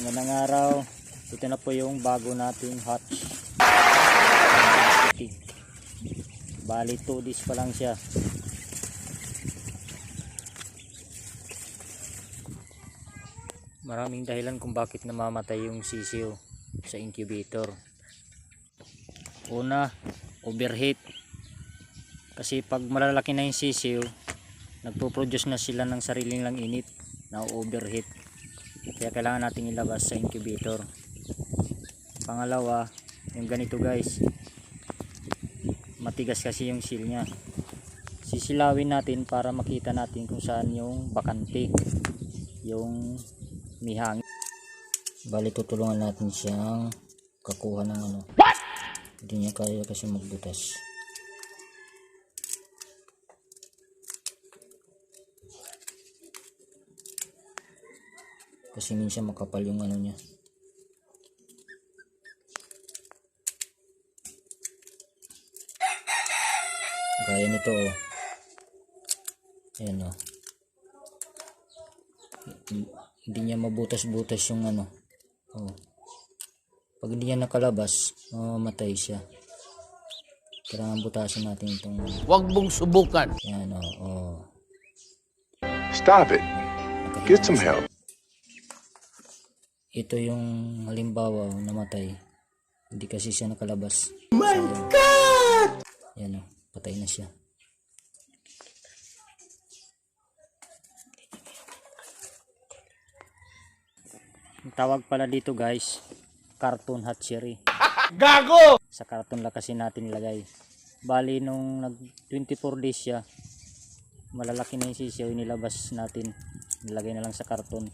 Magandang araw. Ito na po yung bago nating hatch. Bali 2 days pa lang siya. Maraming dahilan kung bakit namamatay yung sisiyo sa incubator. Una, overheat. Kasi pag malalaki na yung sisiyo, nagpo-produce na sila ng sariling lang init na overheat. Kaya kailangan natin ilabas sa incubator. Pangalawa, yung ganito guys. Matigas kasi yung seal niya. Sisilawin natin para makita natin kung saan yung bakante. Yung mihang. Bali tutulungan natin siyang kakuha ng ano. Hindi niya kaya kasi magbutas. Kasi minsan makapal yung ano niya. Gaya nito oh. Ayan oh. Hin- Hindi niya mabutas-butas yung ano. Oh. Pag hindi niya nakalabas, mamamatay siya. Kailangan butasan natin itong Huwag mong subukan. yan oh. oh. Stop it. Get some help. Ito yung halimbawa namatay. Hindi kasi siya nakalabas. My God! Yan o, patay na siya. Ang tawag pala dito guys, cartoon hatchery. Gago! Sa cartoon lang kasi natin nilagay. Bali nung nag 24 days siya, malalaki na yung sisiyo, nilabas natin. Nilagay na lang sa karton.